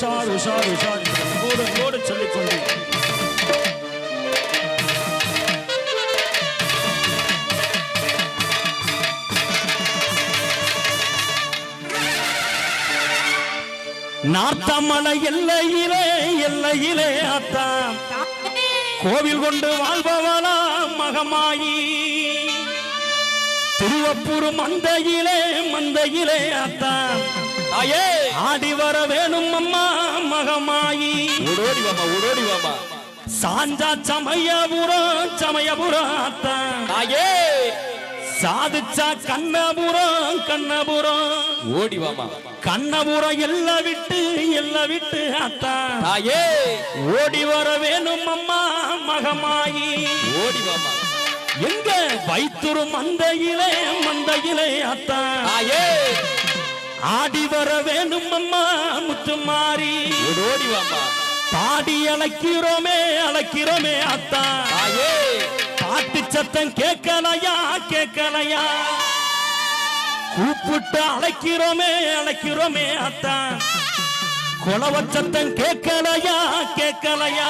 உஷார் உஷார் உஷார் ஓடு ஓடு சொல்லிக்கொண்டு நார்த்தமலை எல்லையிலே எல்லையிலே அத்தா கோவில் கொண்டு வாழ்பவளா மகமாயி. திருவப்பூர் மந்தையிலே மந்தையிலே அத்தா ஆடி வர வேணும் அம்மா மகமாயி. ஓடோடி வாமா ஓடோடி வாமா. சாஞ்சா சமயபுரம் சமயபுரம் தாயே சாதிச்சா கண்ணபுரம் கண்ணபுரம் ஓடி வாமா. கண்ணபுரம் எல்லாம் விட்டு எல்லாம் விட்டு அத்தா தாயே ஓடி வர வேணும் அம்மா மகமாயி. ஓடி வாமா. எங்க வைத்துரு மந்தையிலே மந்தையிலே அத்தா தாயே ஆடி வர வேணும் அம்மா முத்துமாரி ஓடோடி வாமா பாடி அழைக்கிறோமே அழைக்கிறோமே அத்தா. பாட்டு சத்தம் கேட்கலையா கேட்கலையா? கூப்பிட்டு அழைக்கிறோமே அழைக்கிறோமே அத்தா. குலவ சத்தம் கேட்கலையா கேட்கலையா?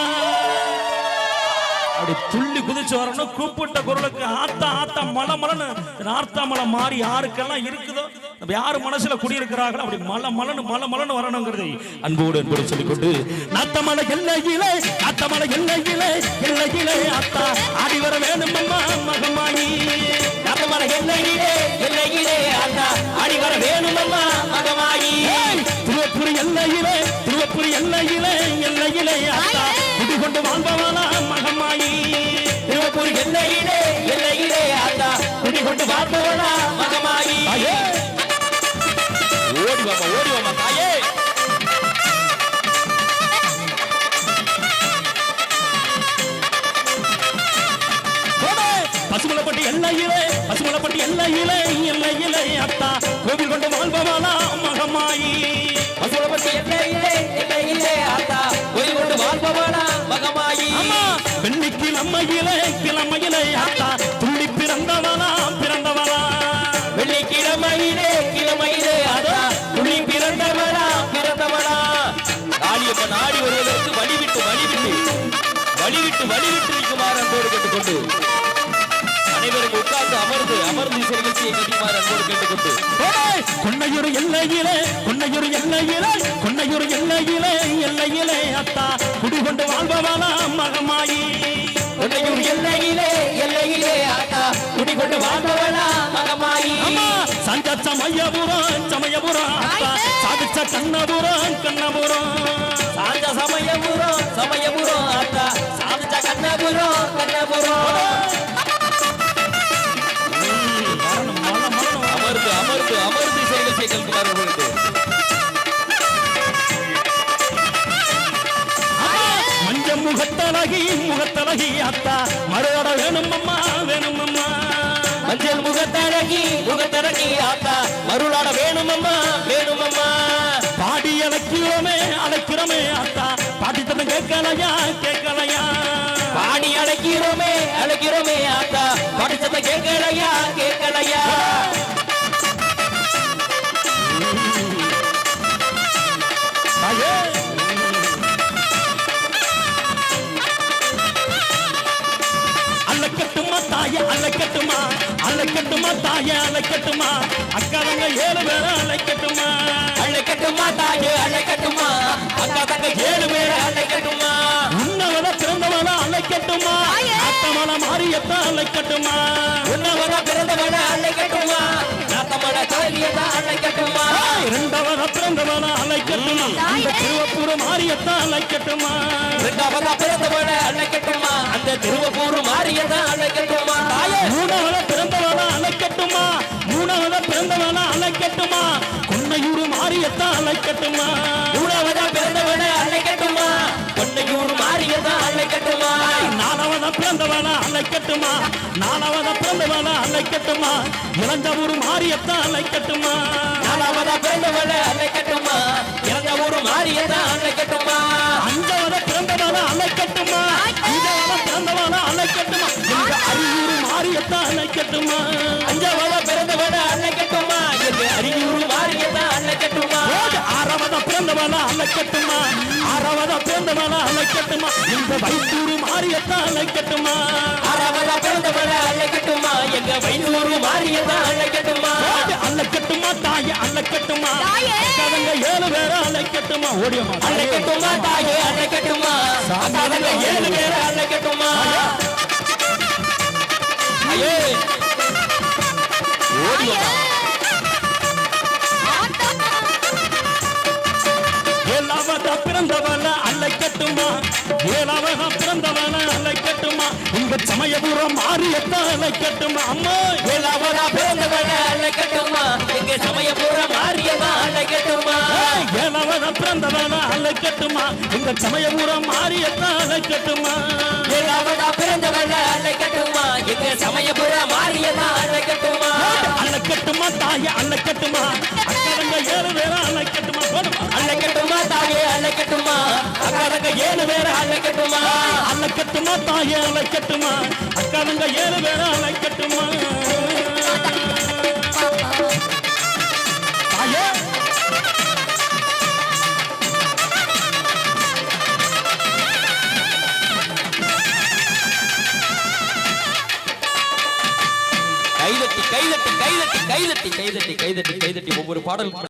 அப்படி துள்ளி குதிச்சு வரணும் கூப்பிட்ட குரலுக்கு ஆத்தா ஆத்தா மலை மலன்னு நார்த்தா மலை மாறி யாருக்கெல்லாம் இருக்குதோ நம்ம யாரு மனசுல குடியிருக்கிறார்களோ அப்படி மலை மலன்னு மலை மலன்னு வரணுங்கிறதை அன்போடு அன்போடு சொல்லிக்கொண்டு நாத்த மலை எல்லையிலே நாத்த மலை எல்லையிலே எல்லையிலே ஆத்தா ஆடி வர வேணும் அம்மா மகமாயி நாத்த மலை எல்லையிலே எல்லையிலே ஆத்தா ஆடி வர வேணும் அம்மா மகமாயி திருவப்பூர் எல்லையிலே திருவப்பூர் எல்லையிலே எல்லையிலே ஆத்தா குடிகொண்டு வாழ்பவனா மகமாயி திருவப்பூர் எல்லையிலே எல்லையிலே ஆத்தா குடிகொண்டு வாழ்பவனா எல்லையிலே பசுமலப்பட்டி எல்லையிலே எல்லையிலே அத்தா. கோவில் கொண்டு வாழ்பவாளா மகமாயி. பசுவலப்பட்டி எல்லையிலே எல்லையிலே அத்தா. கோவில் கொண்டு வாழ்பவாளா மகமாயி. அம்மா வெள்ளி கிழமையிலே கிழமையிலே அத்தா. துள்ளி பிறந்தவளா பிறந்தவளா. வெள்ளி கிழமையிலே கிழமையிலே அத்தா. துள்ளி பிறந்தவளா பிறந்தவளா. ஆடியப்பன் ஆடி வருவதற்கு வழிவிட்டு வழிவிட்டு. வழிவிட்டு வழிவிட்டு நிற்குமாறு அன்போடு கேட்டுக்கொண்டு. அனைவரும் உட்கார்ந்து அமர்ந்து அமர்ந்து இசை நிகழ்ச்சியை கட்டிமாறு அன்போடு கேட்டுக்கொண்டு! கொன்னையூர் எல்லையிலே கொன்னையூர் எல்லையிலே கொன்னையூர் எல்லையிலே எல்லையிலே அத்தா குடிகொண்டு வாழ்பவனா மகமாயி. கொண்டையூர் எல்லையிலே எல்லையிலே ஆத்தா குடிகொண்டு வாழ்பவனா மகமாயி. அம்மா சஞ்ச சமயபுரம் சமயபுரம் அத்தா சாதிச்ச கண்ணபுரம் கண்ணபுரம். சாந்த சமயபுரம் சமயபுரம் ஆத்தா சாதிச்ச கண்ணபுரம் கண்ணபுரம். முகத்தழகி அத்தா மறுவட வேணும் அம்மா வேணும் அம்மா மஞ்சள் முகத்தழகி முகத்தழகி அத்தா மருளாட வேணும் அம்மா வேணும் அம்மா பாடி அழைக்கிறோமே அழைக்கிறோமே அத்தா. பாட்டி தந்தம் கேட்கலையா கேட்கலையா. பாடி அழைக்கிறோமே அழைக்கிறோமே அத்தா. ஆத்தா படிச்சத கேட்கலையா கேட்கலையா. அழைக்கட்டுமா தாய அழைக்கட்டுமா? அக்காரங்க ஏழு பேரை அழைக்கட்டுமா? அழைக்கட்டுமா தாயே அழைக்கட்டுமா? அக்கா தங்க ஏழு பேரை அழைக்கட்டுமா? உன்னவன பிறந்தவன அழைக்கட்டுமா? அத்தமன மாரியத்த அழைக்கட்டுமா? உன்னவன பிறந்தவன அழைக்கட்டுமா? நாத்தமன தாலியதா அழைக்கட்டுமா? இரண்டவன பிறந்தவன அழைக்கட்டுமா? அந்த திருவப்பூர் மாரியத்த அழைக்கட்டுமா? இரண்டாவதா பிறந்தவன அழைக்கட்டுமா? அந்த திருவப்பூர் மாரியதா அழைக்கட்டுமா? தாயே! கொன்னையூர் மாரியத்த அழைக்கட்டுமா மூணாவதா பிறந்தவன அழைக்கட்டுமா கொண்டையூர் மாரியதா அழைக்கட்டுமா நாலாவத பிறந்தவன அழைக்கட்டுமா நாலாவத பிறந்தவன அழைக்கட்டுமா இளஞ்சவூர் மாரியத்த அழைக்கட்டுமா நாலாவதா பிறந்தவன அழைக்கட்டுமா இறந்த ஊர் மாரியதா அழைக்கட்டுமா அஞ்சவத பிறந்தவன அழைக்கட்டுமா அஞ்சவத பிறந்தவன அழைக்கட்டுமா இந்த அரியூர் மாரியத்த அழைக்கட்டுமா அஞ்சாவதா பிறந்தவன அழைக்கட்டுமா என்று அரியூர் மாரியதா அழைக்கட்டுமா ஆறாவத பிறந்த பிறந்தவன அழைக்கட்டுமா? ஆறாவதா பிறந்தவன அழைக்கட்டுமா? இந்த வைத்தூர் மாரியத்தான் அழைக்கட்டுமா? ஆறாவதா பிறந்தவள அழைக்கட்டுமா? எங்க வைத்தூர் மாரியதான் அழைக்கட்டுமா? அழைக்கட்டுமா? தாயே அழைக்கட்டுமா? தாயே! அக்காதங்க ஏழு பேரை அழைக்கட்டுமா? ஓடியம்மா அழைக்கட்டுமா? தாயே அழைக்கட்டுமா? அக்காதங்க ஏழு பேரை அழைக்கட்டுமா? ஐயே. ஓடி ஏழாவதா பிறந்தவன அலை கட்டுமா இந்த சமயபுரம் மாரியத்தான் கட்டுமா அம்மா ஏழாவதா பிறந்தவன பிறந்தவள அழைக்கட்டுமா எங்க சமயபுர மாரியதான் கட்டுமா ஏழாவதா பிறந்தவன அலை கட்டுமா இந்த சமயபுரம் மாரியத்தான் கட்டுமா ஏழாவதா பிறந்தவன பிறந்தவள அழைக்கட்டுமா எங்க சமயபுர மாரியதான் அலை கட்டுமா தாய அலை கட்டுமா அக்கறங்க ஏழு பேரா அலை கட்டுமா அலை கட்டுமா தாயே அலை கட்டுமா அக்காரங்க ஏழு பேரை அழைக்கட்டுமா அழைக்கட்டுமா தாய அழைக்கட்டுமா அக்காரங்க ஏழு பேரை அழைக்கட்டுமா கைதட்டி கைதட்டி கைதட்டி கைதட்டி கைதட்டி கைதட்டி கைதட்டி. ஒவ்வொரு பாடலுக்கும்